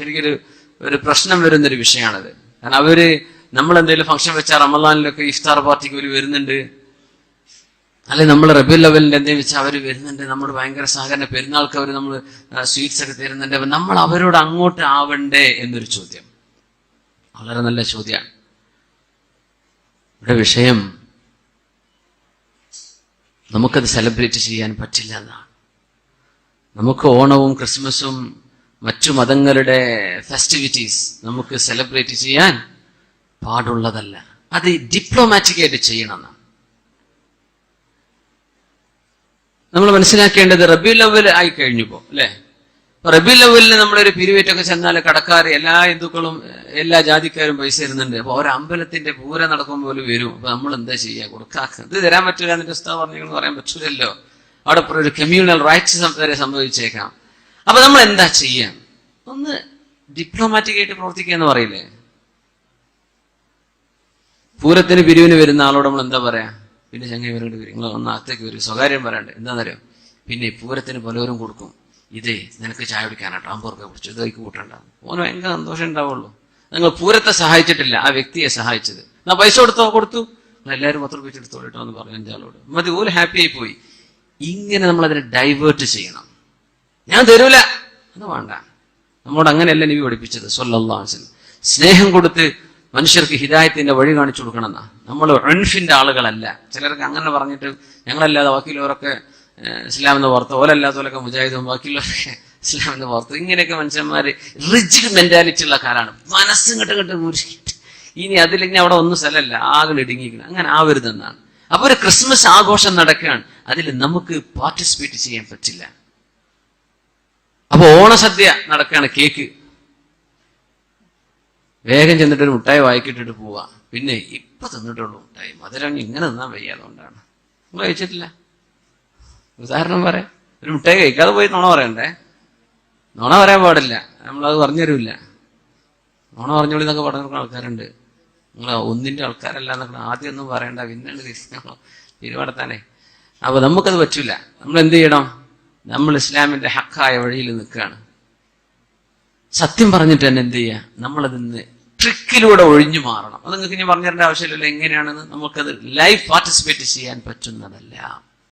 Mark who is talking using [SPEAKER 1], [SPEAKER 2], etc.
[SPEAKER 1] ശരിക്കൊരു ഒരു പ്രശ്നം വരുന്നൊരു വിഷയമാണത്. കാരണം അവർ നമ്മൾ എന്തെങ്കിലും ഫംഗ്ഷൻ വെച്ചാൽ റമദാനിലൊക്കെ ഇഫ്താർ പാർട്ടിക്ക് ഒരു വരുന്നുണ്ട്. അല്ലെ നമ്മൾ റബി ലെവലിന്റെ എന്തെങ്കിലും വെച്ചാൽ അവർ വരുന്നുണ്ട്. നമ്മൾ ഭയങ്കര സഹകരണ പെരുന്നാൾക്ക് അവർ നമ്മൾ സ്വീറ്റ്സ് ഒക്കെ തരുന്നുണ്ട്. നമ്മൾ അവരോട് അങ്ങോട്ട് ആവണ്ടേ എന്നൊരു ചോദ്യം. വളരെ നല്ല ചോദ്യമാണ്. ഇവിടെ വിഷയം നമുക്കത് സെലിബ്രേറ്റ് ചെയ്യാൻ പറ്റില്ല എന്നാണ്. നമുക്ക് ഓണവും ക്രിസ്മസും മറ്റു മതങ്ങളുടെ ഫെസ്റ്റിവിറ്റീസ് നമുക്ക് സെലിബ്രേറ്റ് ചെയ്യാൻ പാടുള്ളതല്ല. അത് ഡിപ്ലോമാറ്റിക്കായിട്ട് ചെയ്യണം. നമ്മൾ മനസ്സിലാക്കേണ്ടത് റബി ലവൽ ആയി കഴിഞ്ഞു കഴിഞ്ഞപ്പോ അല്ലെ? റബി ലവലിന് നമ്മളൊരു പിരിവേറ്റൊക്കെ ചെന്നാൽ കടക്കാർ എല്ലാ ഹിന്ദുക്കളും എല്ലാ ജാതിക്കാരും പൈസ തരുന്നുണ്ട്. അപ്പൊ ഒരു അമ്പലത്തിന്റെ പൂര നടക്കുമ്പോൾ പോലും വരും. അപ്പൊ നമ്മൾ എന്താ ചെയ്യുക കൊടുക്കാ. ഇത് തരാൻ പറ്റില്ല എന്നിട്ട് പറഞ്ഞു പറയാൻ പറ്റില്ലല്ലോ അവിടെ ഒരു കമ്മ്യൂണൽ റൈറ്റ്സ് വരെ സംഭവിച്ചേക്കാം. അപ്പൊ നമ്മൾ എന്താ ചെയ്യാം? ഒന്ന് ഡിപ്ലോമാറ്റിക് ആയിട്ട് പ്രവർത്തിക്കുക എന്ന് പറയില്ലേ? പൂരത്തിന് പിരിവിന് വരുന്ന ആളോട് നമ്മൾ എന്താ പറയാ? പിന്നെ ചങ്ങായി വരേണ്ടി വരും. നിങ്ങൾ ഒന്ന് അകത്തേക്ക് വരും. സ്വകാര്യം പറയണ്ടേ? എന്താണെന്നറിയോ പിന്നെ പൂരത്തിന് പലവരും കൊടുക്കും. ഇതേ നിനക്ക് ചായ കുടിക്കാനാട്ടോ അമ്പൂർക്കെ കുടിച്ചു. ഇത് വൈക്ക് കൂട്ടണ്ട. ഓന് ഭയങ്കര സന്തോഷം ഉണ്ടാവുള്ളൂ. നിങ്ങൾ പൂരത്തെ സഹായിച്ചിട്ടില്ല. ആ വ്യക്തിയെ സഹായിച്ചത്. എന്നാ പൈസ കൊടുത്തോ? കൊടുത്തു. എല്ലാവരും പത്ത് റുപ്യ എടുത്തോളിട്ടോ എന്ന് പറഞ്ഞു അഞ്ചാളോട് മതി ഓൽ ഹാപ്പി ആയി പോയി. ഇങ്ങനെ നമ്മൾ അതിനെ ഡൈവേർട്ട് ചെയ്യണം. ഞാൻ തരൂല. അത് വേണ്ട. നമ്മോട് അങ്ങനെയല്ല നബി പഠിപ്പിച്ചത് വസല്ലം. സ്നേഹം കൊടുത്ത് മനുഷ്യർക്ക് ഹിദായത്തിന്റെ വഴി കാണിച്ചു കൊടുക്കണമെന്നാ. നമ്മൾ അൺഫിന്റെ ആളുകളല്ല. ചിലർക്ക് അങ്ങനെ പറഞ്ഞിട്ട് ഞങ്ങളല്ലാതെ ബാക്കിയുള്ളവരൊക്കെ ഇസ്ലാം എന്ന് പുറത്ത് ഓലല്ലാത്തവരൊക്കെ മുജാഹിദും ബാക്കിയുള്ളവരൊക്കെ ഇസ്ലാം എന്ന് പുറത്ത് ഇങ്ങനെയൊക്കെ മനുഷ്യന്മാര് റിജിഡ് മെന്റാലിറ്റി ഉള്ള കാലാണ് മനസ്സും കെട്ട് കെട്ട് മുറിച്ചിട്ട് ഇനി അതിലിനി അവിടെ ഒന്നും സ്ഥലമല്ല. ആകെ ഇടുങ്ങിയിരിക്കണം. അങ്ങനെ ആവരുതെന്നാണ് അപ്പൊ ഒരു ക്രിസ്മസ് ആഘോഷം നടക്കുകയാണ്. അതിൽ നമുക്ക് പാർട്ടിസിപ്പേറ്റ് ചെയ്യാൻ പറ്റില്ല. അപ്പൊ ഓണസദ്യ നടക്കുകയാണ് കേക്ക്. വേഗം ചെന്നിട്ട് ഒരു മുട്ടായി വായിക്കിട്ടിട്ട് പോവാ. പിന്നെ ഇപ്പൊ തിന്നിട്ടുള്ളൂ മുട്ടായി. മധുരം ഇങ്ങനെ തിന്നാൻ വയ്യാതുകൊണ്ടാണ് നിങ്ങൾ കഴിച്ചിട്ടില്ല? ഉദാഹരണം പറയാം. ഒരു മുട്ടായി കഴിക്കാതെ പോയി നോണ പറയണ്ടേ? നോണ പറയാൻ പാടില്ല. നമ്മളത് പറഞ്ഞു തരൂല്ല. നുണ പറഞ്ഞോളി എന്നൊക്കെ പറഞ്ഞു കൊടുക്കുന്ന ആൾക്കാരുണ്ട്. നിങ്ങൾ ഒന്നിന്റെ ആൾക്കാരല്ല എന്നൊക്കെ ആദ്യം ഒന്നും പറയണ്ട. തിരിഞ്ഞോ തീരുമാനത്താനേ. അപ്പൊ നമുക്കത് പറ്റൂല. നമ്മൾ എന്ത് ചെയ്യണം? നമ്മൾ ഇസ്ലാമിന്റെ ഹക്കായ വഴിയിൽ നിൽക്കുകയാണ്. സത്യം പറഞ്ഞിട്ട് തന്നെ എന്ത് ചെയ്യുക? നമ്മളതിന്ന് ട്രിക്കിലൂടെ ഒഴിഞ്ഞു മാറണം. അത് നിങ്ങൾക്ക് ഇനി പറഞ്ഞു തരേണ്ട ആവശ്യമില്ലല്ലോ എങ്ങനെയാണെന്ന്. നമുക്കത് ലൈഫ് പാർട്ടിസിപ്പേറ്റ് ചെയ്യാൻ പറ്റുന്നതല്ല.